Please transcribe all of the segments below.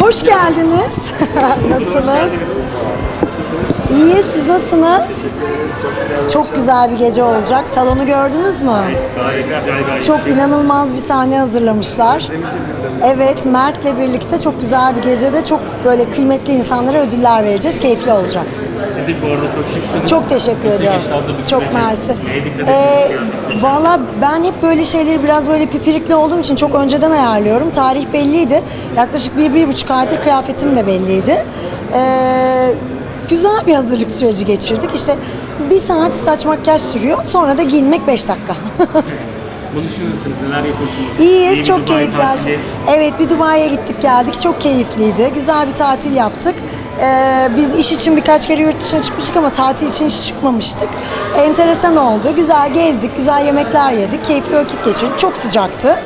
Hoş geldiniz. Nasılsınız? İyi, siz nasılsınız? Çok güzel bir gece olacak. Salonu gördünüz mü? Çok inanılmaz bir sahne hazırlamışlar. Evet, Mert'le birlikte çok güzel bir gecede çok böyle kıymetli insanlara ödüller vereceğiz. Keyifli olacak. Çok. Çok teşekkür ediyorum. Çok mersi. Ee? Valla ben hep böyle şeyleri biraz böyle pipirikli olduğum için çok önceden ayarlıyorum. Tarih belliydi. Yaklaşık bir, bir buçuk aydır kıyafetim de belliydi. Ee, güzel bir hazırlık süreci geçirdik. İşte bir saat saç makyaj sürüyor. Sonra da giyinmek beş dakika. Bunun dışındasınız. Neler yapıyorsunuz? İyiyiz, çok Dubai keyifli. şey. tatili. Evet, bir Dubai'ye gittik geldik. Çok keyifliydi. Güzel bir tatil yaptık. Ee, biz iş için birkaç kere yurt dışına çıkmıştık ama tatil için hiç çıkmamıştık. Enteresan oldu. Güzel gezdik, güzel yemekler yedik, keyifli vakit geçirdik. Çok sıcaktı.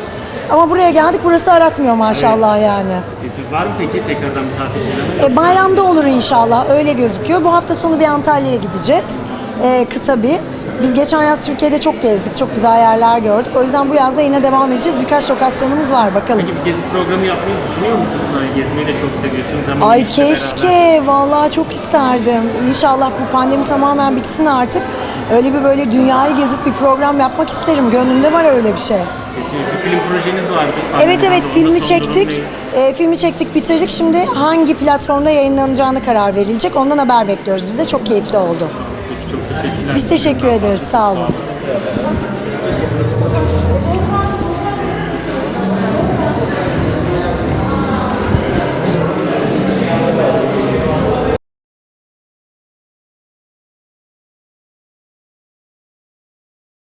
Ama buraya geldik, burası aratmıyor maşallah yani. Siz var mı peki tekrardan planı? E, bayramda olur inşallah, öyle gözüküyor. Bu hafta sonu bir Antalya'ya gideceğiz. E, kısa bir. Biz geçen yaz Türkiye'de çok gezdik, çok güzel yerler gördük. O yüzden bu yazda yine devam edeceğiz. Birkaç lokasyonumuz var, bakalım. Peki bir gezi programı yapmayı düşünüyor musunuz? Hani gezmeyi de çok seviyorsunuz. Hem Ay işle beraber. keşke, vallahi çok isterdim. İnşallah bu pandemi tamamen bitsin artık. Öyle bir böyle dünyayı gezip bir program yapmak isterim. Gönlümde var öyle bir şey. Kesinlikle. Bir film projeniz vardı. Evet evet filmi çektik. E, filmi çektik, bitirdik. Şimdi hangi platformda yayınlanacağını karar verilecek. Ondan haber bekliyoruz. Biz de çok keyifli oldu. Peki çok teşekkürler. Biz teşekkür ederiz. Sağ olun.